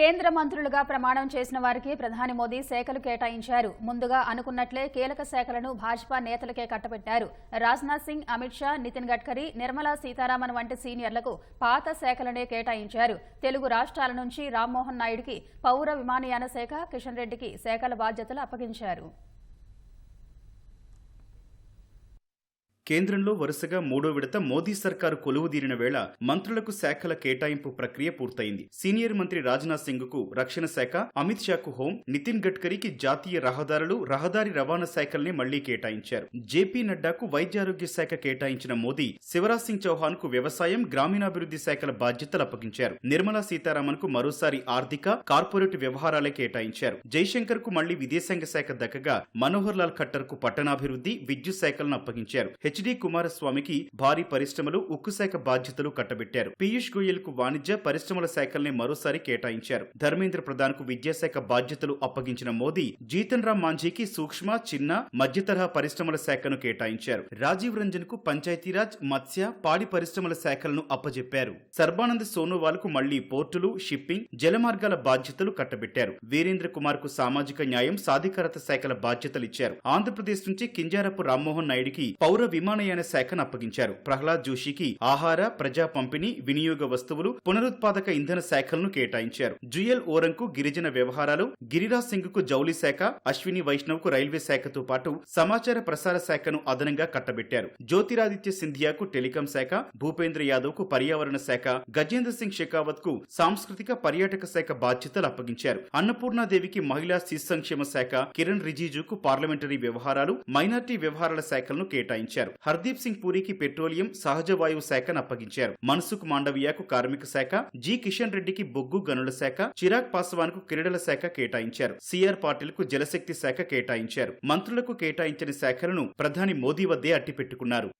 కేంద్ర మంత్రులుగా ప్రమాణం చేసిన వారికి ప్రధాని మోదీ శాఖలు కేటాయించారు. ముందుగా అనుకున్నట్లే కీలక శాఖలను భాజపా నేతలకే కట్టబెట్టారు. రాజ్నాథ్ సింగ్ అమిత్ షా నితిన్ గడ్కరీ నిర్మలా సీతారామన్ వంటి సీనియర్లకు పాత శాఖలనే కేటాయించారు. తెలుగు రాష్ట్రాల నుంచి రామ్మోహన్ నాయుడికి పౌర విమానయాన శాఖ కిషన్ రెడ్డికి శాఖల బాధ్యతలు అప్పగించారు. కేంద్రంలో వరుసగా మూడో విడత మోదీ సర్కారు కొలువుదీరిన వేళ మంత్రులకు శాఖల కేటాయింపు ప్రక్రియ పూర్తయింది. సీనియర్ మంత్రి రాజ్నాథ్ సింగ్కు రక్షణ శాఖ అమిత్ షాకు హోం నితిన్ గడ్కరీకి జాతీయ రహదారులు రహదారి రవాణా శాఖల్ని మళ్ళీ కేటాయించారు. జేపీ నడ్డాకు వైద్యారోగ్య శాఖ కేటాయించిన మోదీ శివరాజ్ సింగ్ చౌహాన్కు వ్యవసాయం గ్రామీణాభివృద్ధి శాఖల బాధ్యతలు అప్పగించారు. నిర్మలా సీతారామన్కు మరోసారి ఆర్థిక కార్పొరేట్ వ్యవహారాలే కేటాయించారు. జైశంకర్కు మళ్ళీ విదేశాంగ శాఖ దక్కగా మనోహర్ లాల్ ఖట్టర్కు పట్టణాభివృద్ధి విద్యుత్ శాఖలను అప్పగించారు. హెచ్ హెచ్డి కుమారస్వామికి భారీ పరిశ్రమలు ఉక్కు శాఖ బాధ్యతలు కట్టబెట్టారు. పీయూష్ గోయల్కు వాణిజ్య పరిశ్రమల శాఖల్ని మరోసారి కేటాయించారు. ధర్మేంద్ర ప్రధాన్కు విద్యాశాఖ బాధ్యతలు అప్పగించిన మోదీ జీతన్ రామ్ మాంఝీకి సూక్ష్మ చిన్న మధ్యతరహా పరిశ్రమల శాఖను కేటాయించారు. రాజీవ్ రంజన్కు పంచాయతీరాజ్ మత్స్య పాడి పరిశ్రమల శాఖలను అప్పజెప్పారు. సర్బానంద్ సోనోవాల్కు మళ్ళీ పోర్టులు షిప్పింగ్ జలమార్గాల బాధ్యతలు కట్టబెట్టారు. వీరేంద్ర కుమార్కు సామాజిక న్యాయం సాధికారత శాఖల బాధ్యతలు ఇచ్చారు. ఆంధ్రప్రదేశ్ నుంచి కింజారపు రామ్మోహన్ నాయుడికి పౌర విమానయాన శాఖను అప్పగించారు. ప్రహ్లాద్ జోషికి ఆహార ప్రజా పంపిణీ వినియోగ వస్తువులు పునరుత్పాదక ఇంధన శాఖలను కేటాయించారు. జుయల్ ఓరంకు గిరిజన వ్యవహారాలు గిరిరాజ్ సింగ్కు జౌలి శాఖ అశ్విని వైష్ణవ్కు రైల్వే శాఖతో పాటు సమాచార ప్రసార శాఖను అదనంగా కట్టబెట్టారు. జ్యోతిరాదిత్య సింధియాకు టెలికాం శాఖ భూపేంద్ర యాదవ్కు పర్యావరణ శాఖ గజేంద్ర సింగ్ షెకావత్కు సాంస్కృతిక పర్యాటక శాఖ బాధ్యతలు అప్పగించారు. అన్నపూర్ణాదేవికి మహిళా శిశు సంక్షేమ శాఖ కిరణ్ రిజిజుకు పార్లమెంటరీ వ్యవహారాలు మైనార్టీ వ్యవహారాల శాఖలను కేటాయించారు. హర్దీప్ సింగ్ పూరికి పెట్రోలియం సహజ వాయువు శాఖను అప్పగించారు. మన్సుఖ్ మాండవియాకు కార్మిక శాఖ జి కిషన్ రెడ్డికి బొగ్గు గనుల శాఖ చిరాగ్ పాస్వాన్కు క్రీడల శాఖ కేటాయించారు. సిఆర్ పాటిల్కు జలశక్తి శాఖ కేటాయించారు. మంత్రులకు కేటాయించిన శాఖలను ప్రధాని మోదీ వద్దే అట్టిపెట్టుకున్నారు.